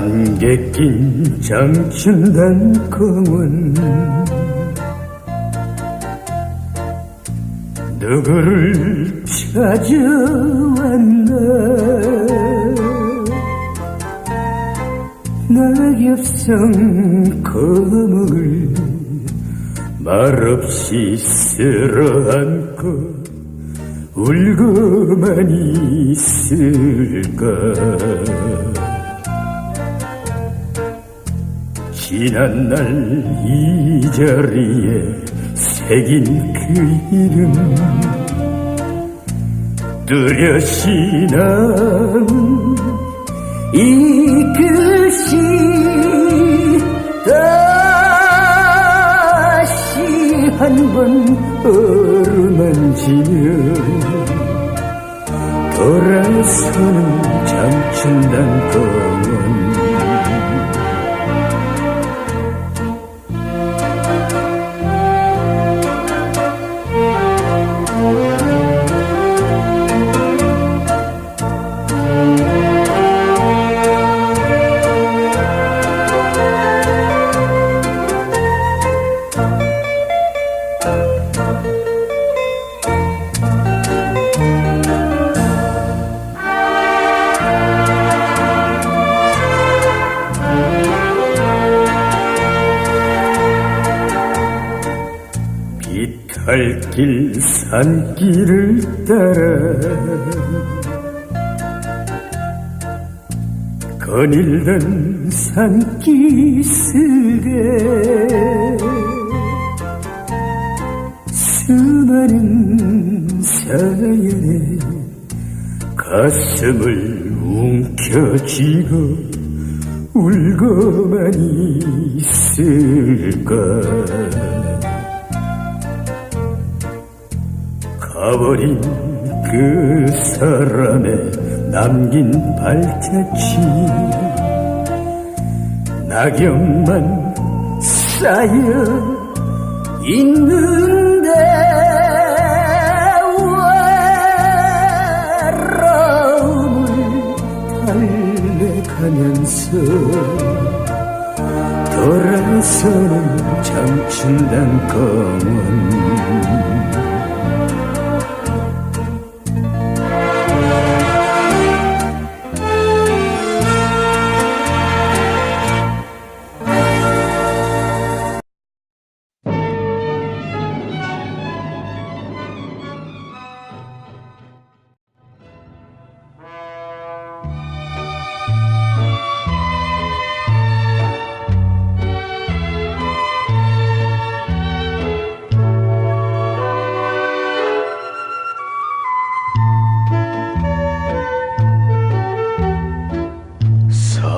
안개 낀 장춘단 공원 누구를 찾아왔나? 낙엽성 거목을 말없이 쓸어안고 울고만 있을까 지난 날 이 자리에 새긴 그 이름. 뚜렷이 남은 이 글씨 다시 한 번 어루만지며 돌아서는 장춘단 공 길 산길을 따라 거닐던 산기슭에 수많은 사연에 가슴을 움켜쥐고 울고만 있을까 가버린 그 사람의 남긴 발자취. 낙엽만 쌓여 있는데 외로움을 달래가면서 돌아서는 장춘단 공원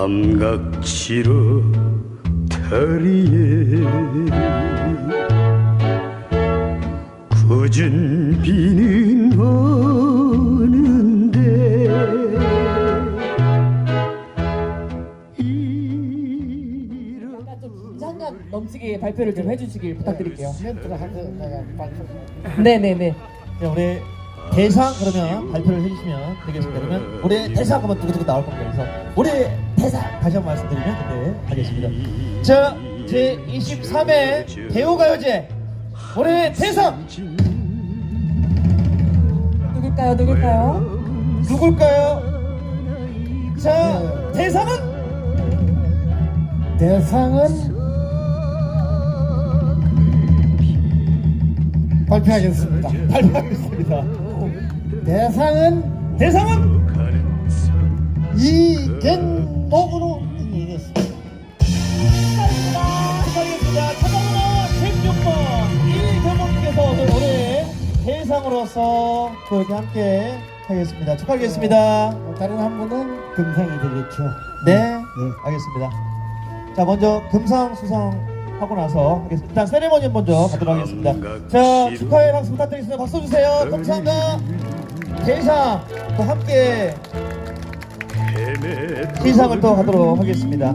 삼각지로 다리에 굳은 비는 오는데 좀 긴장감 넘치게 발표를 좀 해주시길 부탁드릴게요. 네네네. 자, 우리 대상 그러면 발표를 해주시면 되겠습니다. 그러면 우리 대상 한번 두고두고 나올 겁니다. 그래서 우리 대상 다시 한번 말씀드리면 그때 하겠습니다. 자, 제 23회 배우가요제 올해 대상 누굴까요? 누굴까요? 누굴까요? 자, 대상은 대상은 발표하겠습니다. 발표하겠습니다. 대상은 대상은 이겐목으로 인정했습니다. 축하드립니다. 참가번호 16번 이경목님께서 오늘 올해 대상으로서 또 이렇게 함께 하겠습니다. 축하드리겠습니다. 다른 한 분은 금상이 되겠죠. 네, 알겠습니다. 자, 먼저 금상 수상 하고 나서 하겠습니다. 일단 세레머니 먼저 가도록 하겠습니다. 자, 축하의 박수 부탁드리겠습니다. 박수 주세요. 감사합니다. 대상 또 함께 시상을 또 하도록 하겠습니다.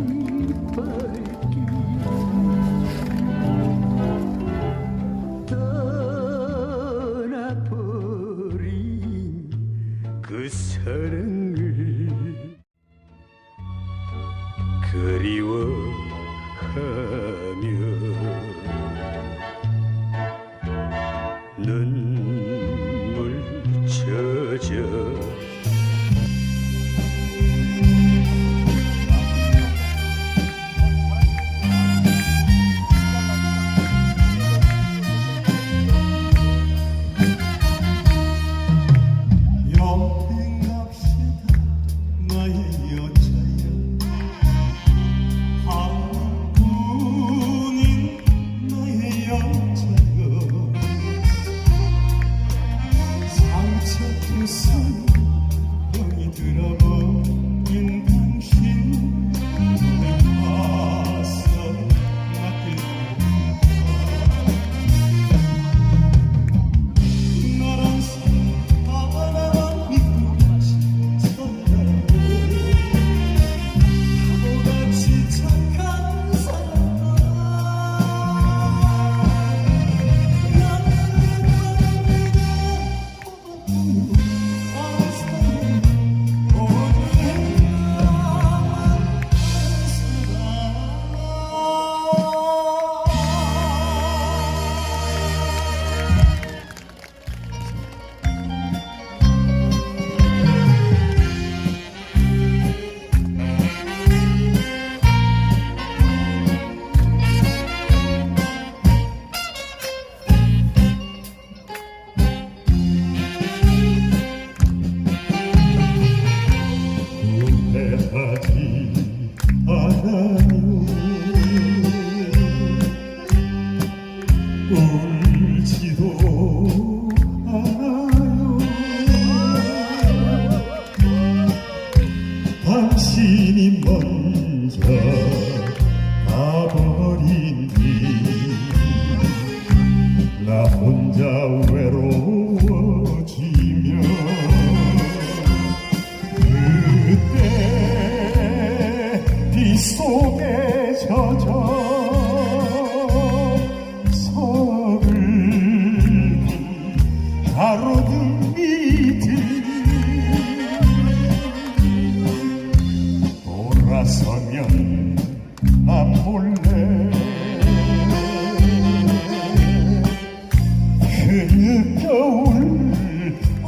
뒤나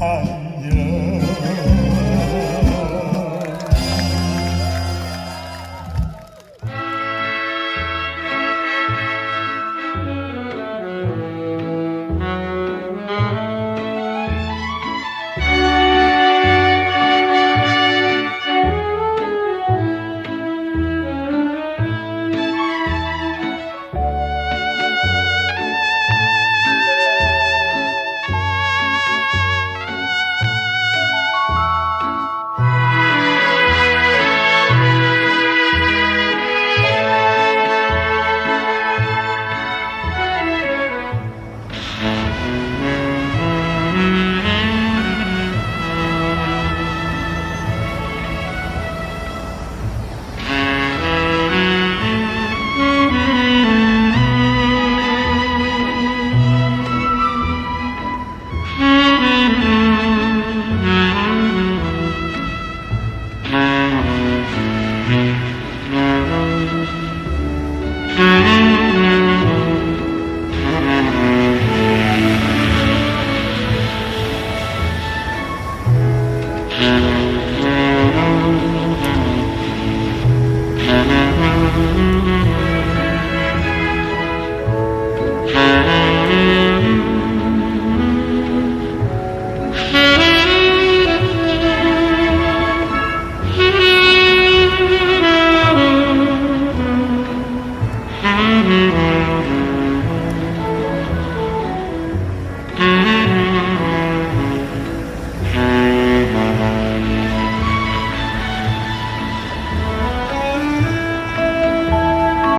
Oh.